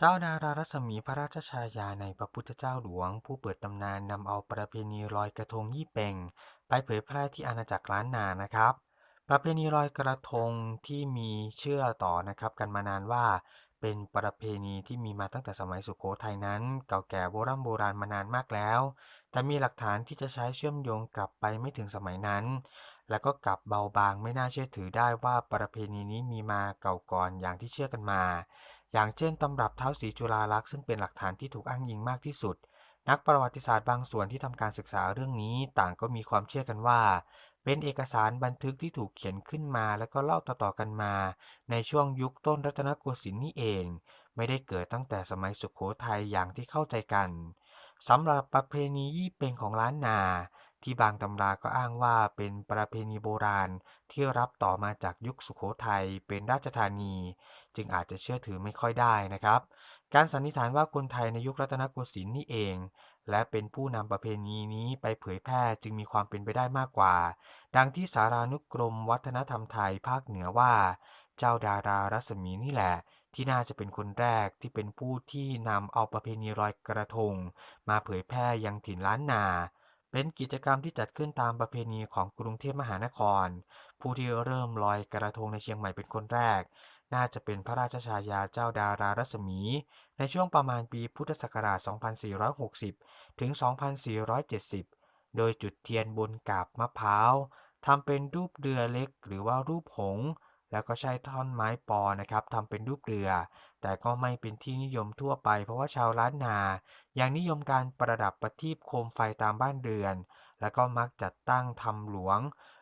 เจ้าดารารัศมีพระราชชายาในพระพุทธเจ้าหลวง ผู้เปิดตำนานนำเอาประเพณีลอยกระทงยี่เป่ง ไปเผยแพร่ที่อาณาจักรล้านนานะครับ ประเพณีลอยกระทงที่มีเชื่อต่อนะครับ กันมานานว่าเป็นประเพณีที่มีมาตั้งแต่สมัยสุโขทัยนั้น เก่าแก่โบราณโบราณมานานมากแล้ว แต่มีหลักฐานที่จะใช้เชื่อมโยงกลับไปไม่ถึงสมัยนั้น แล้วก็กลับเบาบางไม่น่าเชื่อถือได้ว่าประเพณีนี้มีมาเก่าก่อนอย่างที่เชื่อกันมา อย่างเช่นตำรับเท้าสีจุฬาลักษณ์ซึ่งเป็นหลักฐานที่ถูกอ้างอิงมากที่สุด นักประวัติศาสตร์บางส่วนที่ทำการศึกษาเรื่องนี้ต่างก็มีความเชื่อกันว่า เป็นเอกสารบันทึกที่ถูกเขียนขึ้นมาแล้วก็เล่าต่อๆกันมา ในช่วงยุคต้นรัตนโกสินทร์นี่เอง ไม่ได้เกิดตั้งแต่สมัยสุขโขทัยอย่างที่เข้าใจกันสำหรับประเพณียี่เป็งของล้านนา ที่บางตำราก็อ้างว่าเป็นประเพณีโบราณที่รับต่อมาจากยุคสุขโขทัยเป็นราชธานี จึงอาจจะเชื่อถือไม่ค่อยได้นะครับ การสันนิษฐานว่าคนไทยในยุครัตนโกสินทร์นี่เอง และเป็นผู้นำประเพณีนี้ไปเผยแพร่จึงมีความเป็นไปได้มากกว่า ดังที่สารานุกรมวัฒนธรรมไทยภาคเหนือว่า เจ้าดารารัศมีนี่แหละที่น่าจะเป็นคนแรกที่เป็นผู้ที่นำเอาประเพณีลอยกระทง มาเผยแพร่ยังถิ่นล้านนา เป็นกิจกรรมที่จัดขึ้นตามประเพณีของกรุงเทพมหานคร ผู้ที่เริ่มลอยกระทงในเชียงใหม่เป็นคนแรก น่าจะเป็นพระราชชายาเจ้าดารารัศมี ในช่วงประมาณปีพุทธศักราช 2460 ถึง 2470 โดยจุดเทียนบนกาบมะพร้าวทำเป็นรูปเรือเล็กหรือว่ารูปหง แล้วก็ใช้ท่อนไม้ปอนะครับทำเป็นรูปเรือ แต่ก็ไม่เป็นที่นิยมทั่วไป เพราะว่าชาวล้านนา ยังนิยมการประดับประทีปโคมไฟตามบ้านเรือน แล้วก็มักจัดตั้งทำหลวง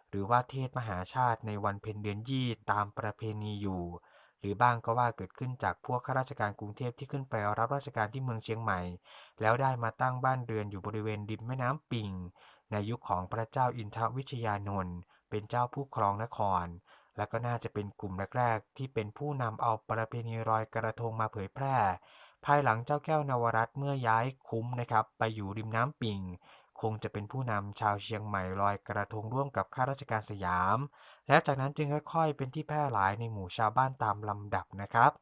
หรือว่าเทศมหาชาติในวันเพ็ญเดือนยี่ตามประเพณีอยู่ หรือบ้างก็ว่าเกิดขึ้นจากพวกข้าราชการกรุงเทพที่ขึ้นไปรับราชการที่เมืองเชียงใหม่ แล้วได้มาตั้งบ้านเรือนอยู่บริเวณริมแม่น้ำปิง ในยุคของพระเจ้าอินทวิชยานนท์เป็นเจ้าผู้ครองนคร และก็น่าจะเป็นกลุ่มแรกๆ ที่เป็นผู้นำเอาประเพณีลอยกระทงมาเผยแพร่ ภายหลังเจ้าแก้วนวรัตเมื่อย้ายคุ้มนะครับ ไปอยู่ริมน้ำปิง คงจะเป็นผู้นำชาวเชียงใหม่ลอยกระทงร่วมกับข้าราชการสยาม และจากนั้นจึงค่อยๆ เป็นที่แพร่หลายในหมู่ชาวบ้านตามลำดับนะครับ